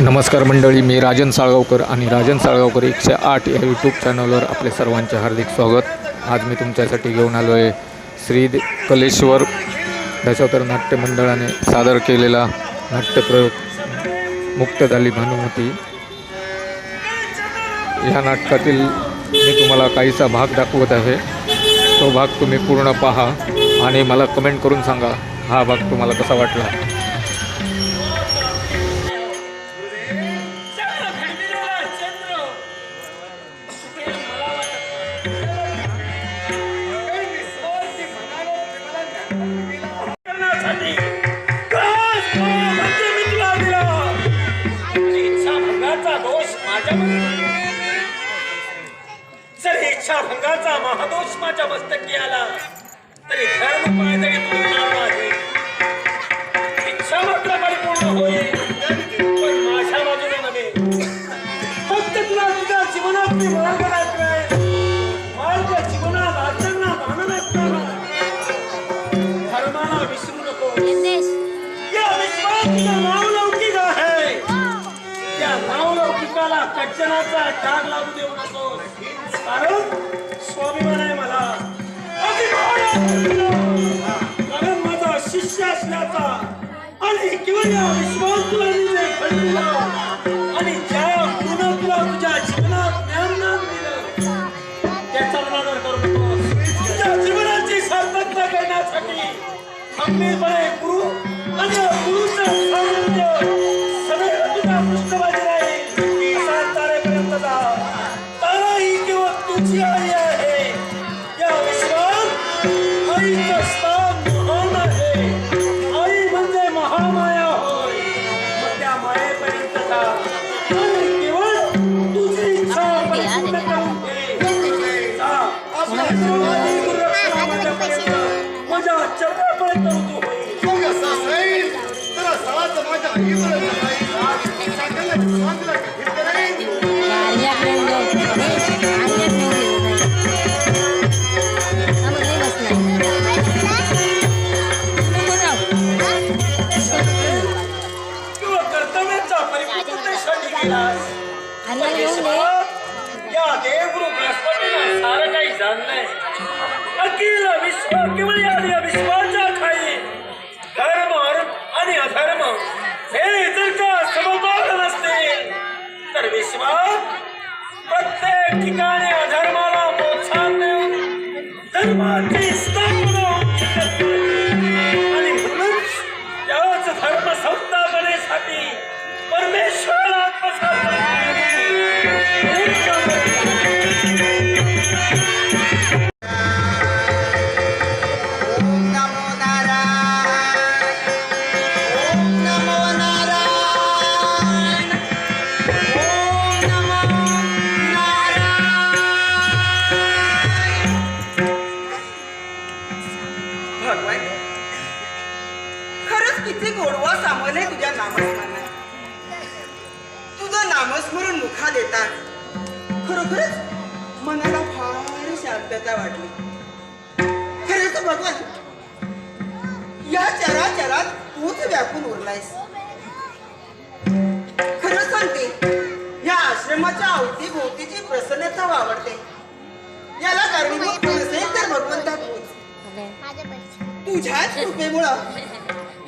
नमस्कार मंडळी मी राजन साळगावकर आणि राजन साळगावकर एकशे आठ या यूट्यूब चॅनलवर आपले सर्वांचे हार्दिक स्वागत. आज मी तुमच्यासाठी घेऊन आलो आहे श्री कलेश्वर दशावतार नाट्य मंडळाने सादर केलेला नाट्यप्रयोग मुक्त झाली भानुमती. ह्या नाटकातील मी तुम्हाला काहीसा भाग दाखवत आहे. तो भाग तुम्ही पूर्ण पहा आणि मला कमेंट करून सांगा हा भाग तुम्हाला कसा वाटला? माझ्या मस्तकी आला तरी धर्म पायदळी तुटणार नाही इच्छा मात्र परिपूर्ण होईल. पण माझ्या बाजूने नव्हे. फक्त तुला तुझ्या जीवनात मी मार्ग दाखवेन मार्ग जीवनात आचरणा मानण्यात धर्माला विसरू नको. या विश्वात तुझं नाव लौकिक आहे त्या नाव लौकिकाला कच्चनाचा डाग लागू देऊ नको कारण स्वाभिमान आहे मला. कारण. माझा शिष्य असल्याचा आणि किंवा या विश्वास तुला मी आणि ज्या पुन्हा तुला तुझ्या जीवनात ज्ञान दिलं त्याचा अनादर करतो तुझ्या जीवनाची सार्थकता करण्यासाठी खंबीरपणे गुरु आणि या गुरुचं अखिल विश्व केवळ या या विश्वाच्या ठाई धर्म आणि अधर्म हे जर का समतोल नसतील. तर विश्वात प्रत्येक ठिकाणी अधर्माला शांतता वाटली? खरंच भगवान या चराचरात तूच व्यापून उरलायस. खरं सांगते या आश्रमाच्या अवतीभोवतीची प्रसन्नता वावरते. याला कारणीभूत नसेल तर भगवंता तूच. तुझ्याच कृपेमुळं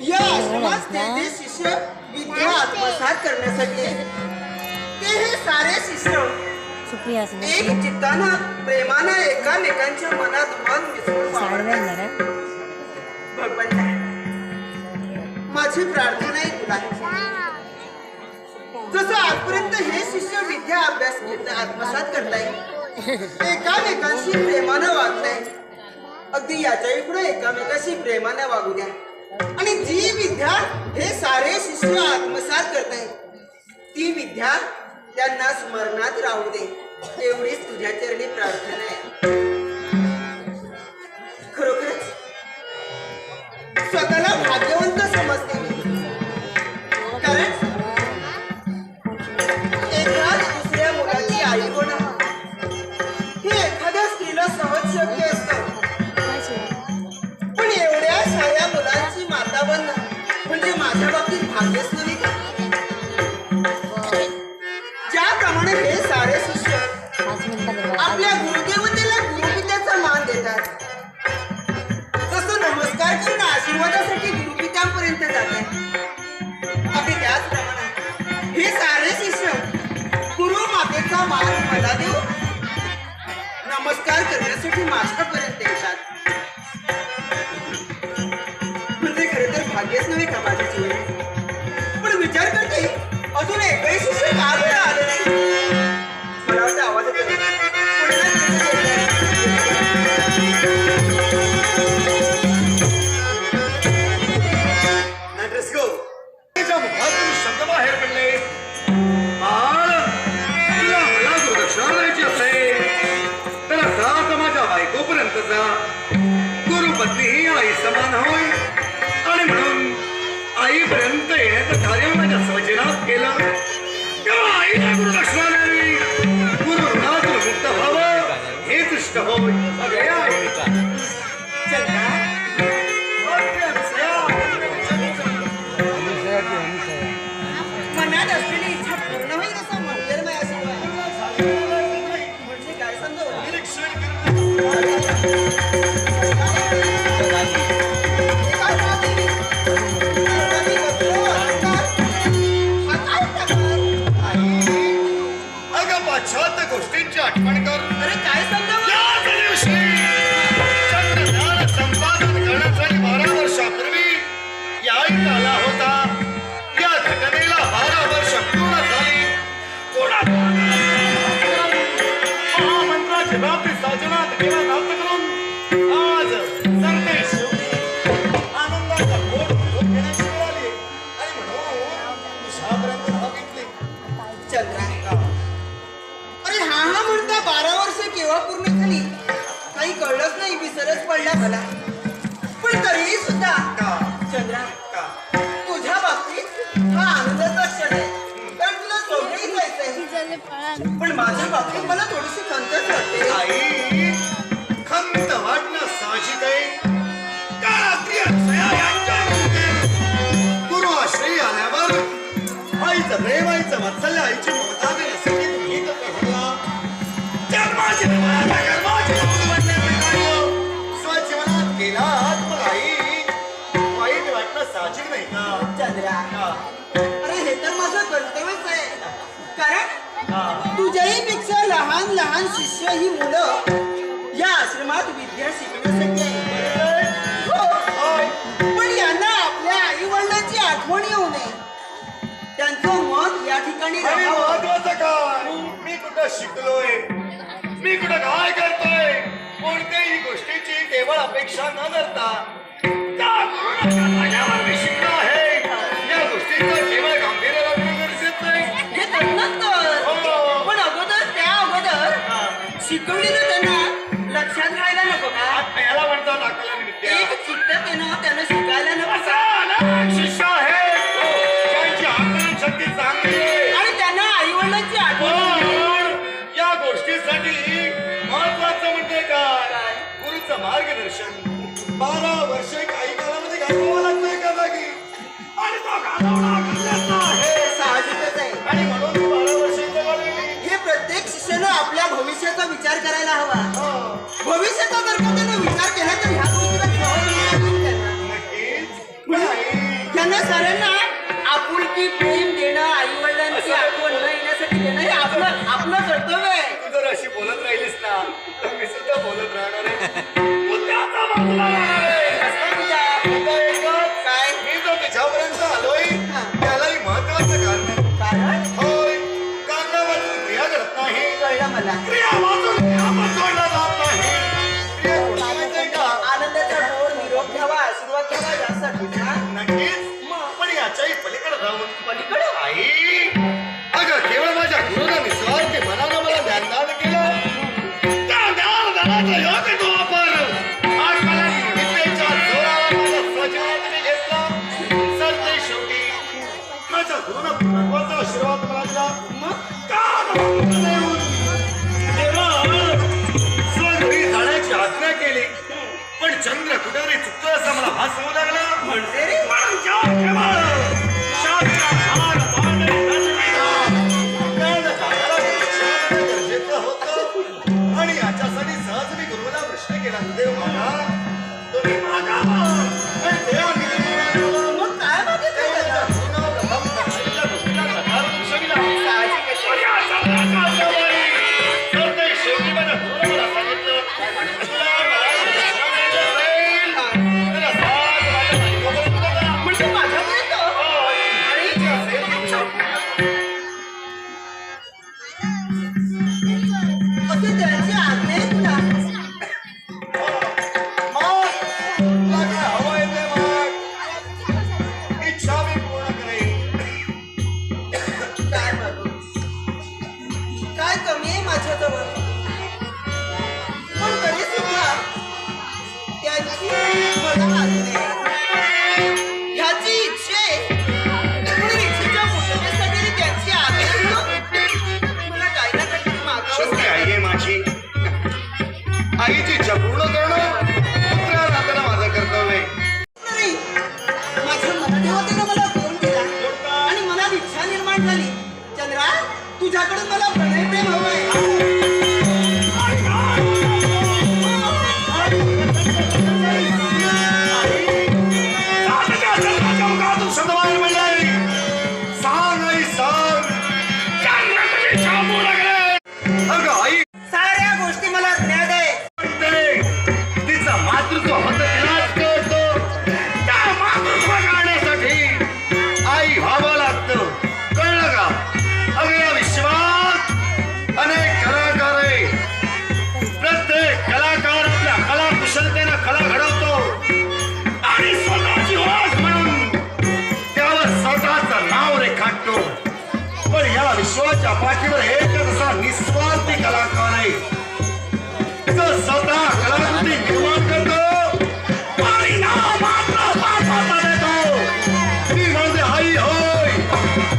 या आश्रमात त्याचे शिष्य विद्या आत्मसात करण्यासाठी. ते हे सारे शिष्य सुप्रिया एक चित्तानं प्रेमानं एकामेकांच्या मनात मन मिसळून वावरतात. भगवंता माझी प्रार्थना आहे तुला. जसं आजपर्यंत हे शिष्य विद्या अभ्यास घेत आत्मसात करताय एकामेकांशी प्रेमानं वागताय. अगदी याच्याही पुढे एकामेकाशी प्रेमानं वागू द्या. आणि जी विद्या हे सारे शिष्य आत्मसात करताय ती विद्या त्यांना स्मरणात राहू दे. एवढीच तुझ्या चरणी प्रार्थना आहे. खरोखरच? स्वतःला भाग्यवंत समजते मी. कारण दुसऱ्या आई हे एखाद्या सहज शक्य असतं. पण एवढ्या साऱ्या मुलांची माता बनणं म्हणजे माझ्या बाबतीत भाग्यच नव्हे. आपल्या गुरुदेवतेला गुरुपित्याचा मान देतात. जसं नमस्कार करून आशीर्वादासाठी गुरुपित्यांपर्यंत जातात अगदी त्याचप्रमाणे हे सारे शिष्य गुरु मातेचा मान मला देऊ नमस्कार करण्यासाठी माझ्यापर्यंत येतात. म्हणजे खरं तर भाग्यच नव्हे का माझ्या जीवनात पण विचार करते अजून एकही शिष्य का बरं आलं नाही? बायकोपर्यंतचा गुरुपत्नी ही आई समान होय। आणि म्हणून आईपर्यंत येण्याचं कार्य माझ्या स्वजनात केलं. तेव्हा आईला गुरुदक्षिणा द्यावी Música हा हा म्हणता बारा वर्ष केव्हा पूर्ण झाली? काही कळलंच नाही विसरच पडला मला. पण तरीही सुद्धा का चंद्रा का तुझ्या बाबतीत हा आनंदाचा क्षण आहे. कारण तुला जायचंय. पण माझ्या बाबतीत मला थोडीशी खंतच वाटते. आई खंत वाटणं साहजिक आहे. त्या रात्री अक्षया यांच्या घरी गुरु आश्रयी आल्यावर आईचं प्रेम आईचं वात्सल्य आईची ममता अरे हे तर माझं कर्तव्यच आहे कारण का? तुझ्याही पेक्षा लहान लहान शिष्य ही मुलं या आश्रमात विद्या शिकण्यासाठी. हो. पण यांना आपल्या आई वडिलांची आठवण येऊ नये त्यांचं मन या ठिकाणी. महत्वाचं काय मी कुठं शिकलोय मी कुठं काय करतोय कोणत्याही गोष्टीची केवळ अपेक्षा न करता त्या मी शिकलो आहे या गोष्टीचं केवळ गांभीर्य लागणं गरजेचं आहे हे त्यांनाच. पण अगोदर त्या अगोदर. शिकवलेलं त्यांना मार्गदर्शन बारा वर्ष काही कालामध्ये घालवावं लागतं एका जागी. आणि तो घालवणं गरजेचं आहे. साहजिकच आहे. आणि म्हणून ती बारा हे प्रत्येक शिष्यानं आपल्या भविष्याचा विचार करायला हवा. हो, भविष्याचा जर का त्यानं विचार केला तर ह्या गोष्टीला सहज विचार नाही करणार. नक्कीच. पण आई, त्यांना साऱ्यांना आपुलकी प्रेम देणं आई वडिलांची आठवण न येण्यासाठी देणं हे आपलं आपलं कर्तव्य आहे. तू जर अशी बोलत राहिलीस ना तर मी सुद्धा बोलत राहणार आहे. Yeah. कुठं रे? चुकतं असं मला भास होऊ लागला. म्हणजे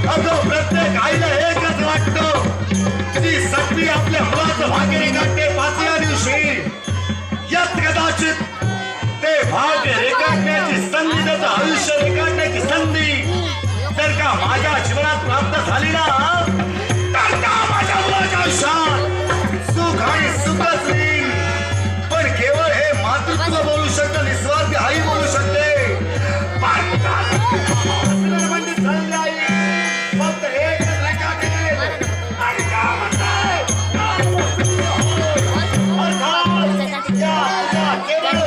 ठरतो प्रत्येक आईला एकच वाटतो. ती सगळी आपल्या मुलाचं भाकरी काढते पाचव्या दिवशी. यात कदाचित ते भाग रेखाटण्याची संधी त्याचं आयुष्य रेखाटण्याची संधी जर का माझ्या जीवनात प्राप्त झाली ना तर का माझ्या मुलाच्या आयुष्यात सुख आणि सुखच येईल पण केवळ हे मातृत्व बोलू शकतं निस्वार्थी आई बोलू शकते. पण Give it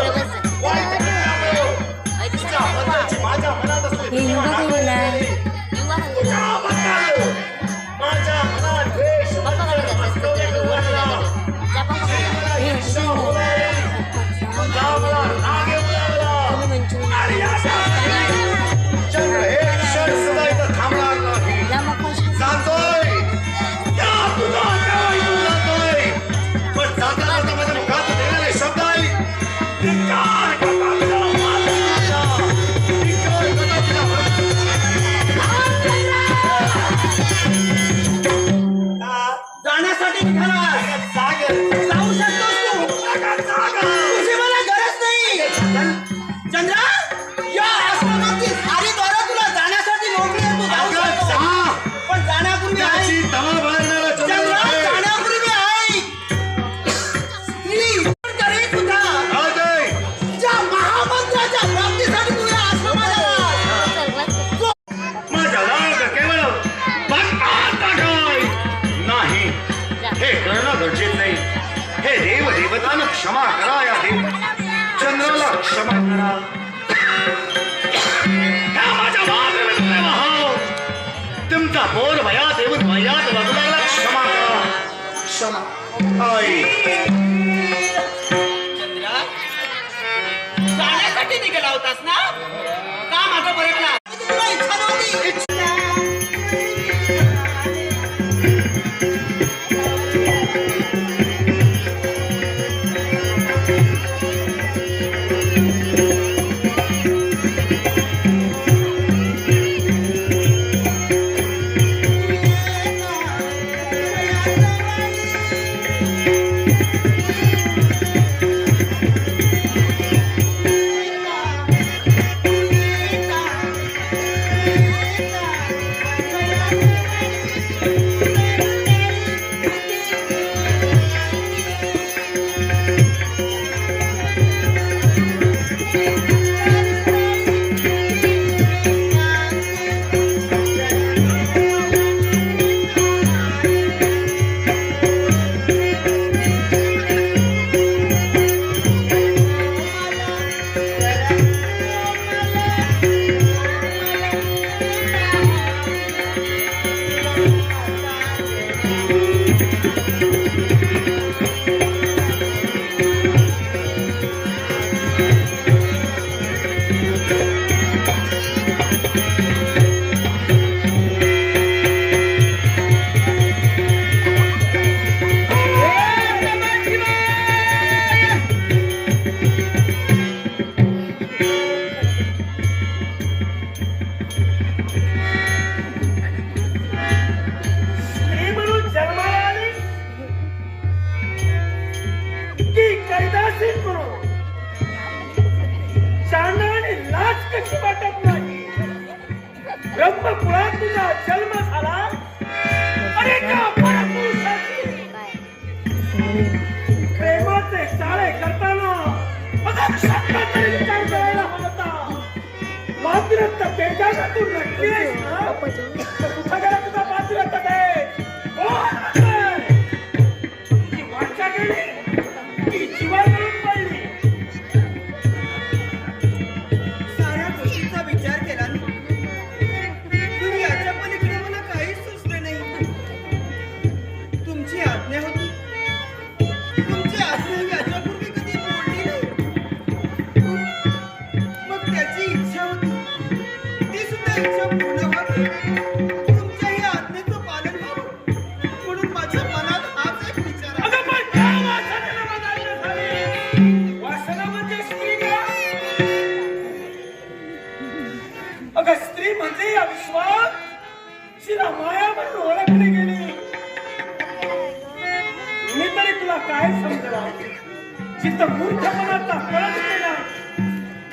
जाण्यासाठी निघाला सागर. करा त्या माझ्या वादविंद भाव तुमचा बोध भयात येऊन भयात लागू क्षमा करा क्षमा. आई जाण्यासाठी निघाला होतास ना? का माझा बरं इच्छा नव्हती काहीच वाटत नाही. ब्रह्मपुरात तुझा जन्म झाला. अरे प्रेमाचे चाळे करताना अक्षरता तरी विचार करायला हवा होता. मात्र त्याच्यानं तू नटलीस ना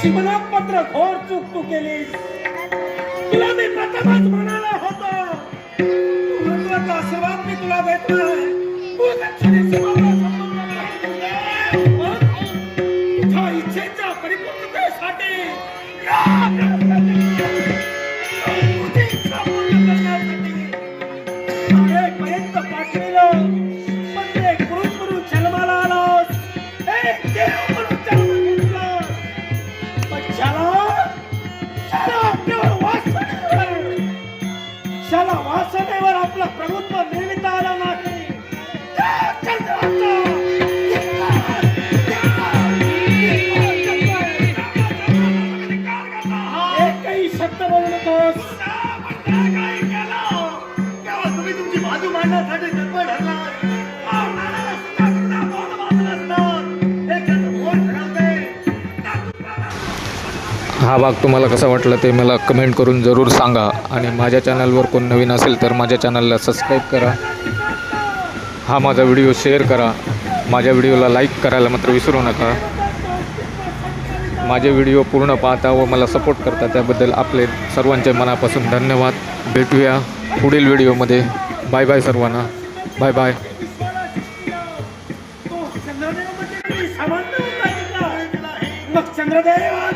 शिवनाथ मात्र घोर चूक तू केली तुला मी प्रथमच म्हणाला होता. महत्त्वाचा आशीर्वाद मी तुला हा भाग तुम्हाला कसा वाटला ते मला कमेंट करून जरूर सांगा. आणि माझ्या चॅनलवर कोण नवीन असेल तर माझ्या चॅनलला सबस्क्राईब करा. हा माझा व्हिडिओ शेअर करा. माझ्या व्हिडिओला लाईक करायला मात्र विसरू नका. माझे व्हिडिओ पूर्ण पाहता व मला सपोर्ट करता त्याबद्दल आपले सर्वांचे मनापासून धन्यवाद. भेटूया पुढील व्हिडिओमध्ये बाय बाय सर्वांना. बाय बाय चंद्रदेव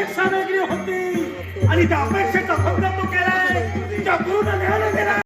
अपेक्षा वेगळी होती. आणि त्या अपेक्षेचा भंग तो केलाय. त्या पूर्ण न्यायालय केलाय